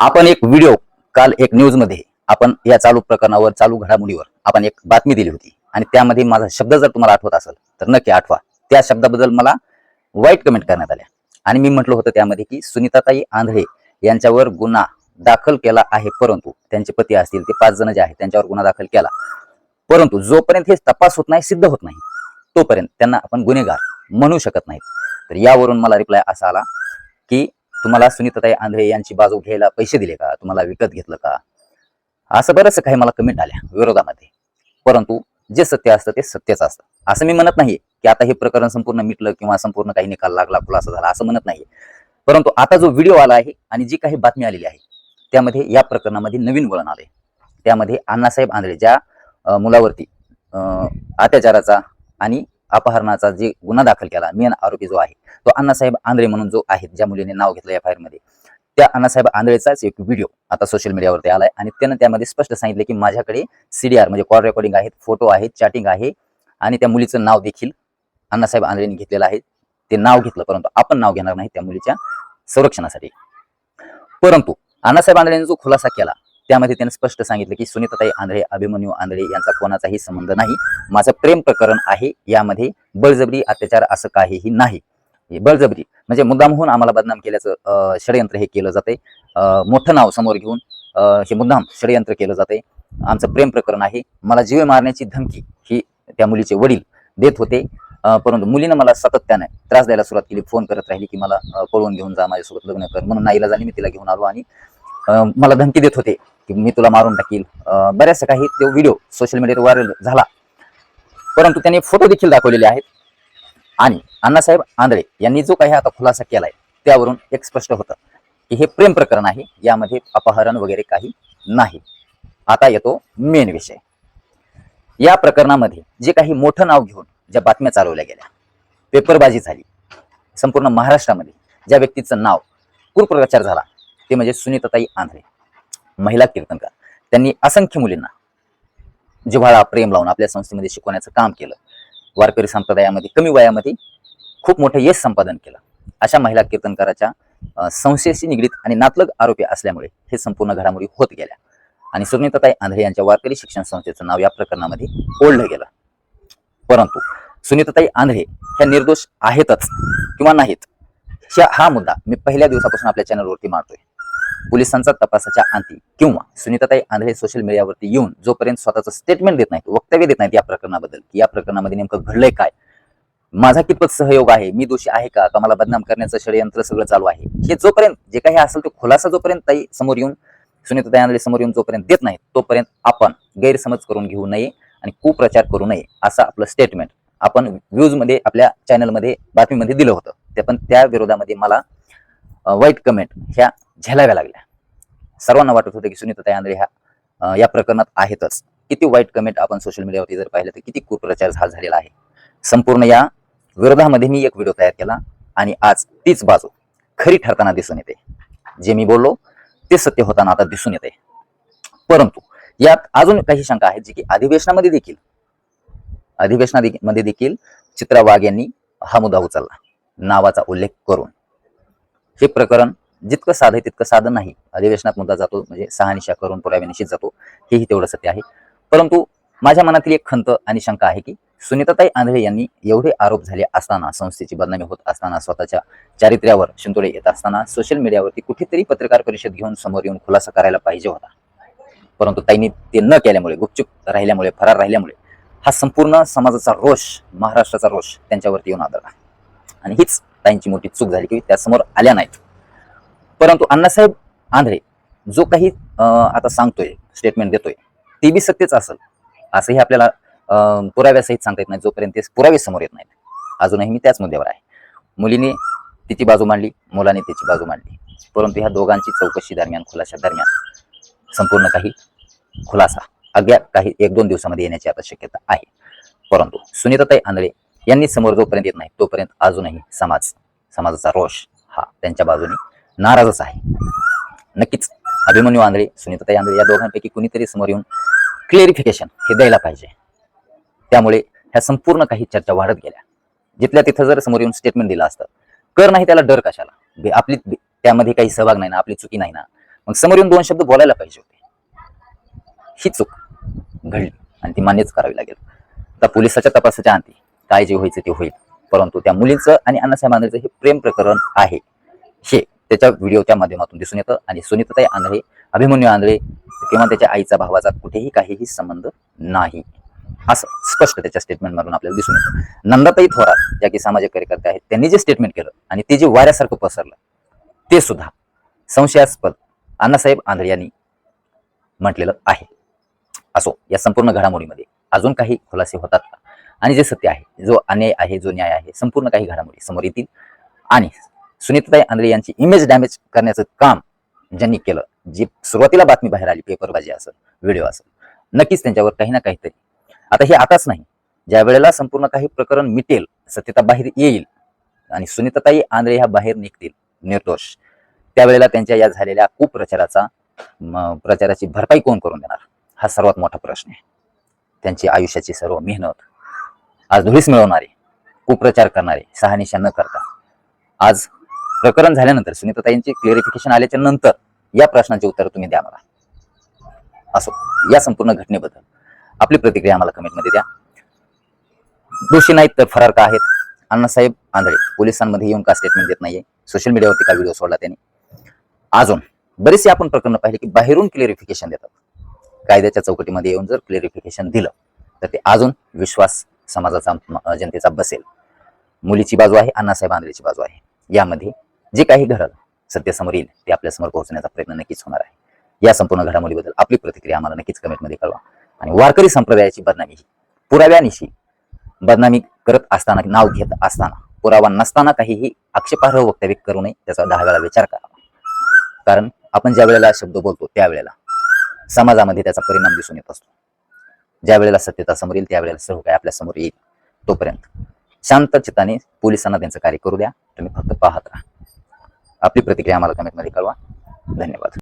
आपण एक व्हिडिओ काल एक न्यूजमध्ये आपण या चालू प्रकरणावर चालू घडामोडीवर आपण एक बातमी दिली होती. आणि त्यामध्ये माझा शब्द जर तुम्हाला आठवत असेल तर नक्की आठवा. त्या शब्दाबद्दल मला वाईट कमेंट करण्यात आल्या. आणि मी म्हटलं होतं त्यामध्ये की सुनीताताई आंधळे यांच्यावर गुन्हा दाखल केला आहे परंतु त्यांचे पती असतील ते पाच जण जे आहेत त्यांच्यावर गुन्हा दाखल केला. परंतु जोपर्यंत हे तपास होत नाही सिद्ध होत नाही तोपर्यंत त्यांना आपण गुन्हेगार म्हणू शकत नाहीत. तर यावरून मला रिप्लाय असा आला की तुम्हाला सुनीताताई आंधळे यांची बाजू घ्यायला पैसे दिले का? तुम्हाला विकत घेतलं का? असं बरंच काही मला कमेंट आल्या विरोधामध्ये. परंतु जे सत्य असतं ते सत्यच असतं. असं मी म्हणत नाही की आता हे प्रकरण संपूर्ण मिटलं किंवा संपूर्ण काही निकाल लागला खुलासा झाला असं म्हणत नाही परंतु आता जो व्हिडिओ आला आहे आणि जी काही बातमी आलेली आहे त्यामध्ये या प्रकरणामध्ये नवीन वळण आले त्यामध्ये अण्णासाहेब आंधळे ज्या मुलावरती अं, अत्याचाराचा आणि अपहरणाचा जे गुन्हा दाखल केला मेन आरोपी जो आहे तो अण्णासाहेब आंधळे म्हणून जो आहे ज्या मुलीने नाव घेतलं या मध्ये त्या अण्णासाहेब आंधळेचाच एक व्हिडिओ आता सोशल मीडियावरती आलाय. आणि त्यानं त्यामध्ये स्पष्ट सांगितले की माझ्याकडे सीडीआर म्हणजे कॉल रेकॉर्डिंग आहेत फोटो आहेत चॅटिंग आहे आणि त्या मुलीचं नाव देखील अण्णासाहेब आंधळेने घेतलेलं आहे. ते नाव घेतलं परंतु आपण नाव घेणार नाही त्या मुलीच्या संरक्षणासाठी. परंतु अण्णासाहेब आंधळेने जो खुलासा केला त्यामध्ये त्याने स्पष्ट सांगितलं की सुनीताताई आंधळे अभिमन्यू आंधळे यांचा कोणाचाही संबंध नाही. माझं प्रेम प्रकरण आहे यामध्ये बळजबरी अत्याचार असं काहीही नाही. बळजबरी म्हणजे मुद्दामहून आम्हाला बदनाम केल्याचं षडयंत्र हे केलं जाते मोठं नाव समोर घेऊन हे मुद्दाम षडयंत्र केलं जाते आमचं प्रेम प्रकरण आहे. मला जीव मारण्याची धमकी ही त्या मुलीचे वडील देत होते. परंतु मुलीनं मला सातत्याने त्रास द्यायला सुरुवात केली. फोन करत राहिली की मला पळवून घेऊन जा माझ्यासोबत लग्न कर. म्हणून नाईला झाली मी तिला घेऊन आलो आणि मला धमकी देत होते. की मी तुला मारून टाकील. बऱ्याचशा काही तो व्हिडिओ सोशल मीडियावर व्हायरल झाला. परंतु त्यांनी फोटो देखील दाखवलेले आहेत. आणि अण्णासाहेब आंधळे यांनी जो काही आता खुलासा केला आहे त्यावरून एक स्पष्ट होतं की हे प्रेम प्रकरण आहे. यामध्ये अपहरण वगैरे काही नाही. आता येतो मेन विषय. या प्रकरणामध्ये जे काही मोठं नाव घेऊन ज्या बातम्या चालवल्या गेल्या पेपरबाजी झाली. संपूर्ण महाराष्ट्रामध्ये ज्या व्यक्तीचं नाव कुप्रचार झाला ते म्हणजे सुनीताताई आंधळे. महिला कीर्तनकार. त्यांनी असंख्य मुलींना जिव्हाळा प्रेम लावून आपल्या संस्थेमध्ये शिकवण्याचं काम केलं. वारकरी संप्रदायामध्ये कमी वयामध्ये खूप मोठं यश संपादन केलं. अशा महिला कीर्तनकाराच्या संस्थेशी निगडीत आणि नातलग आरोपी असल्यामुळे हे संपूर्ण घडामोडी होत गेल्या. आणि सुनीताताई आंधळे यांच्या वारकरी शिक्षण संस्थेचं नाव या प्रकरणामध्ये ओढलं गेलं. परंतु सुनीताताई आंधळे ह्या निर्दोष आहेतच किंवा नाहीत ह्या हा मुद्दा मी पहिल्या दिवसापासून आपल्या चॅनलवरती मारतोय पोलिसांचा तपासाच्या अंती किंवा सुनीताताई आंधळे सोशल मीडियावरती येऊन जोपर्यंत स्वतःचं स्टेटमेंट देत नाहीत वक्तव्य देत नाहीत या प्रकरणाबद्दल की या प्रकरणामध्ये नेमकं घडलंय काय? माझा कितपत सहयोग आहे? मी दोषी आहे का? मला बदनाम करण्याचं षडयंत्र सगळं चालू आहे. हे जोपर्यंत जे काही असेल ते खुलासा जोपर्यंत ताई समोर येऊन सुनीताताई आंधळे समोर येऊन जोपर्यंत देत नाहीत तोपर्यंत आपण गैरसमज करून घेऊ नये आणि कुप्रचार करू नये असं आपलं स्टेटमेंट आपण व्ह्यूजमध्ये आपल्या चॅनलमध्ये बातमीमध्ये दिलं होतं. ते पण त्या विरोधामध्ये मला वाईट कमेंट ह्या झेलाव्या लागल्या. सर्वांना वाटत होतं की सुनीता आंधळे ह्या या प्रकरणात आहेतच. किती वाईट कमेंट आपण सोशल मीडियावरती जर पाहिलं तर किती कुप्रचार झा झालेला आहे. संपूर्ण या विरोधामध्ये मी एक व्हिडिओ तयार केला आणि आज तीच बाजू खरी ठरताना दिसून येते. जे मी बोललो ते सत्य होताना आता दिसून येते. परंतु यात अजून काही शंका आहेत जी की अधिवेशनामध्ये देखील अधिवेशनामध्ये देखील चित्रा वाघ यांनी हा मुद्दा उचलला. नावाचा उल्लेख करून. हे प्रकरण जितकं साधं आहे तितकं साधं नाही. अधिवेशनात मुद्दा जातो म्हणजे सहानिशा करून पुराव्यानिशीच जातो. हेही तेवढं सत्य आहे. परंतु माझ्या मनातील एक खंत आणि शंका आहे की सुनीताताई आंधळे यांनी एवढे आरोप झाले असताना संस्थेची बदनामी होत असताना स्वतःच्या चारित्र्यावर शिंतोडे येत असताना सोशल मीडियावरती कुठेतरी पत्रकार परिषद घेऊन समोर येऊन खुलासा करायला पाहिजे होता. परंतु ताईंनी ते न केल्यामुळे गुपचूप राहिल्यामुळे फरार राहिल्यामुळे हा संपूर्ण समाजाचा रोष महाराष्ट्राचा रोष त्यांच्यावरती येऊन आदळला. आणि हीच ताईंची मोठी चूक झाली की त्या समोर आल्या नाहीत. परंतु अण्णासाहेब आंधळे जो काही आता सांगतोय स्टेटमेंट देतोय ते बी सत्यच असेल. असंही आपल्याला पुराव्यासहित सांगता येत नाही जोपर्यंत ते पुरावे समोर येत नाहीत. अजूनही मी त्याच मुद्द्यावर आहे. मुलीने तिची बाजू मांडली मुलाने त्याची बाजू मांडली. परंतु ह्या दोघांची चौकशी दरम्यान खुलाशा दरम्यान संपूर्ण काही खुलासा अज्ञात काही एक दोन दिवसामध्ये येण्याची आता शक्यता आहे. परंतु सुनीताताई आंधळे यांनी समोर जोपर्यंत येत नाही तोपर्यंत अजूनही समाज समाजाचा रोष हा त्यांच्या बाजूने नाराजच आहे. नक्कीच अभिमन्यू आंधळे सुनीताताई आंधळे या दोघांपैकी कुणीतरी समोर येऊन क्लिअरिफिकेशन हे द्यायला पाहिजे. त्यामुळे ह्या संपूर्ण काही चर्चा वाढत गेल्या. जिथल्या तिथं जर समोर येऊन स्टेटमेंट दिलं असतं कर नाही त्याला डर कशाला? बे- आपली त्यामध्ये काही सहभाग नाही ना आपली चुकी नाही ना. मग समोर येऊन दोन शब्द बोलायला पाहिजे होते. ही चूक घडली आणि ती मान्यच करावी लागेल. आता पोलिसाच्या तपासाच्या अंती काय जे व्हायचं ते होईल. परंतु त्या मुलीचं आणि अण्णासाहेब आंधळेचं हे प्रेम प्रकरण आहे. हे त्याच्या व्हिडिओच्या माध्यमातून दिसून येतं. आणि सुनीताताई आंधळे अभिमन्यू आंधळे किंवा त्याच्या आईचा भावाचा कुठेही काहीही संबंध नाही. असं स्पष्ट त्याच्या स्टेटमेंटमधून आपल्याला दिसून येतं. नंदाताई थोरात ज्या की सामाजिक कार्यकर्ते आहेत त्यांनी जे स्टेटमेंट केलं आणि ते जे वाऱ्यासारखं पसरलं ते सुद्धा संशयास्पद अण्णासाहेब आंधळे यांनी म्हटलेलं आहे. असो या संपूर्ण घडामोडीमध्ये अजून काही खुलासे होतात का? आणि जे सत्य आहे जो अन्याय आहे जो न्याय आहे संपूर्ण काही घडामोडी समोर येतील. आणि सुनीताताई आंधळे यांची इमेज डॅमेज करण्याचं काम ज्यांनी केलं जी सुरुवातीला बातमी बाहेर आली पेपरबाजी असेल व्हिडिओ असेल नक्कीच त्यांच्यावर काही ना काहीतरी. आता हे आताच नाही. ज्या वेळेला संपूर्ण काही प्रकरण मिटेल सत्यता बाहेर येईल आणि सुनीताताई आंधळे ह्या बाहेर निघतील निर्दोष त्यावेळेला त्यांच्या या झालेल्या कुप्रचाराचा प्रचाराची भरपाई कोण करून देणार? हा सर्वात मोठा प्रश्न आहे. त्यांची आयुष्याची सर्व मेहनत आज धुळीस मिळवणारे कुप्रचार करणारे सहानिशा न करता आज प्रकरण झाल्यानंतर सुनीताताईंचे क्लिअरिफिकेशन आल्याच्यानंतर या प्रश्नाचे उत्तर तुम्ही द्या मला. असो या संपूर्ण घटनेबद्दल. आपली प्रतिक्रिया आम्हाला कमेंटमध्ये द्या. दोषी नाहीत तर फरार का आहेत? अण्णासाहेब आंधळे पोलिसांमध्ये येऊन का स्टेटमेंट देत नाहीये? सोशल मीडियावरती का व्हिडिओ सोडला त्यांनी? अजून बरेचसे आपण प्रकरण पाहिले की बाहेरून क्लिअरिफिकेशन देतात. कायद्याच्या चौकटीमध्ये येऊन जर क्लिअरिफिकेशन दिलं तर ते अजून विश्वास समाजाचा जनतेचा बसेल. मुलीची बाजू आहे अण्णासाहेब आंधळेची बाजू आहे. यामध्ये जे काही घडलं सत्य समोर येईल ते आपल्यासमोर पोहोचण्याचा प्रयत्न नक्कीच होणार आहे. या संपूर्ण घडामोडीबद्दल आपली प्रतिक्रिया आम्हाला नक्कीच कमेंटमध्ये कळवा. आणि वारकरी संप्रदायाची बदनामी ही पुराव्यानिशी बदनामी करत असताना नाव घेत असताना पुरावा नसताना काहीही आक्षेपार्ह वक्तव्य करू नये त्याचा दहा वेळा विचार करावा कारण आपण ज्या वेळेला शब्द बोलतो त्यावेळेला समाजामध्ये त्याचा परिणाम दिसून येत असतो. ज्या वेळेला सत्यता समोर येईल त्यावेळेला सर्व काय आपल्यासमोर येईल. तोपर्यंत शांत चित्ताने पोलिसांना त्यांचं कार्य करू द्या. तुम्ही फक्त पाहत राहा. आपली प्रतिक्रिया आम्हाला कमेंटमध्ये कळवा. धन्यवाद.